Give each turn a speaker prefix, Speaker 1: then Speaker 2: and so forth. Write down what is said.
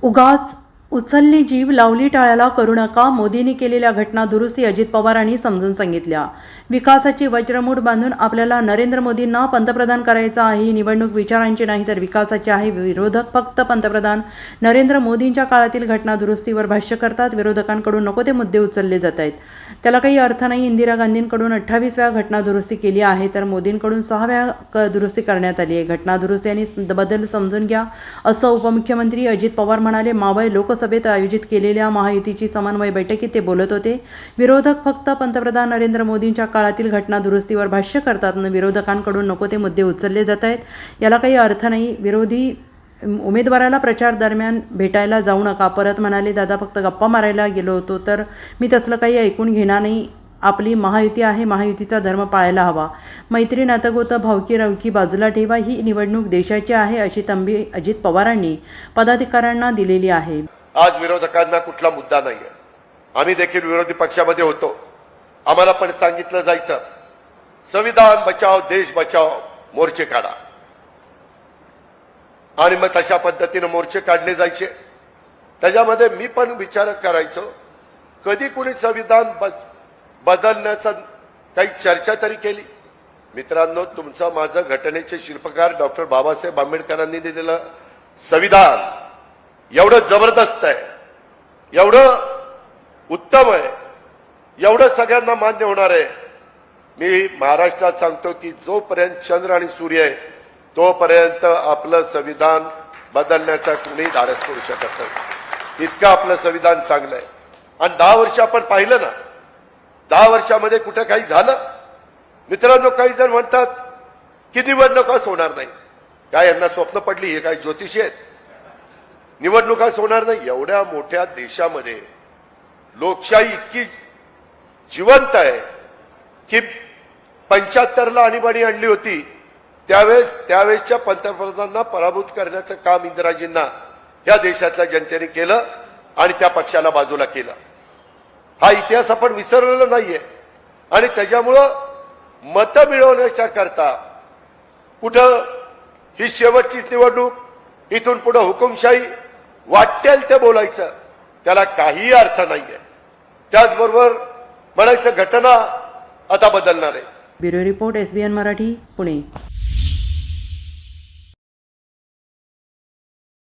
Speaker 1: O gás उचलली जीव लावली टाळ्याला करू नका मोदींनी केलेल्या घटना दुरुस्ती अजित पवारांनी समजून सांगितल्या. विकासाची वज्रमूठ बांधून आपल्याला नरेंद्र मोदींना पंतप्रधान करायचा आहे ही निवडणूक विचारांची नाही तर विकासाची आहे विरोधक फक्त पंतप्रधान. नरेंद्र मोदींच्या काळातील घटना दुरुस्तीवर भाष्य करतात विरोधकांकडून नको ते मुद्दे उचलले जात आहेत. त्याला काही अर्थ नाही इंदिरा गांधींकडून अठ्ठावीस वेळा घटना दुरुस्ती केली आहे तर मोदींकडून सहा वेळा क दुरुस्ती करण्यात आली आहे. घटना दुरुस्ती आणि बदल समजून घ्या असं उपमुख्यमंत्री अजित पवार म्हणाले मावळ लोकसभेत आयोजित केलेल्या महायुतीची समन्वय बैठकीत ते बोलत होते. विरोधक फक्त पंतप्रधान नरेंद्र मोदींच्या काळातील घटना दुरुस्तीवर भाष्य करतात न विरोधकांकडून नको ते मुद्दे उचलले जात आहेत. याला काही अर्थ नाही. विरोधी उमेदवाराला प्रचार दरम्यान भेटायला जाऊ नका. परत म्हणाले दादा फक्त गप्पा मारायला गेलो होतो तर मी तसलं काही ऐकून घेणार नाही. आपली महायुती आहे. महायुतीचा धर्म पाळायला हवा. मैत्री नातगोतं भावकी रवकी बाजूला ठेवा. ही निवडणूक देशाची आहे अशी तंबी अजित पवारांनी पदाधिकाऱ्यांना दिलेली आहे.
Speaker 2: आज विरोधकांना कुठला मुद्दा नाहीये. आम्ही देखील विरोधी पक्षामध्ये होतो. आम्हाला पण सांगितलं जायचं. संविधान बचाव देश बचाव मोर्चे काढा. आणि मग तशा पद्धतीनं मोर्चे काढले जायचे. त्याच्यामध्ये मी पण विचार करायचो. कधी कुणी संविधान ब- बदलण्याचा काही चर्चा तरी केली? मित्रांनो तुमचं माझं घटनेचे शिल्पकार डॉक्टर बाबासाहेब आंबेडकरांनी दिलेलं संविधान एवढं जबरदस्त आहे एवढं उत्तम आहे एवढं सगळ्यांना मान्य होणार आहे. मी महाराष्ट्रात सांगतो की जोपर्यंत चंद्र आणि सूर्य आहे तोपर्यंत आपलं संविधान बदलण्याचा कुणी धाडस करू शकत नाही. इतकं आपलं संविधान चांगलं आहे. आणि दहा वर्ष आपण पाहिलं ना दहा वर्षामध्ये कुठं काही झालं? मित्रांनो काही जण म्हणतात की निवडणुकाच होणार नाही. काय यांना स्वप्न पडली हे काय ज्योतिषी आहेत? निवडणुकाच होणार नाही. एवढ्या मोठ्या देशामध्ये लोकशाही इतकी जिवंत आहे की पंच्याहत्तरला आणीबाणी आणली होती. त्यावेळेस त्यावेळेसच्या पंतप्रधानांना पराभूत करण्याचं काम इंदिराजींना या देशातल्या जनतेने केलं आणि त्या पक्षाला बाजूला केलं. हा इतिहास आपण विसरलेला नाहीये. आणि त्याच्यामुळं मतं मिळवण्याच्या करता कुठं ही शेवटचीच निवडणूक इथून पुढं हुकुमशाही वाटेल ते बोलायचं. त्याला काही अर्थ नाहीये. त्याचबरोबर म्हणायचं घटना आता बदलणार आहे.
Speaker 1: Bureau report S B N Marathi Pune.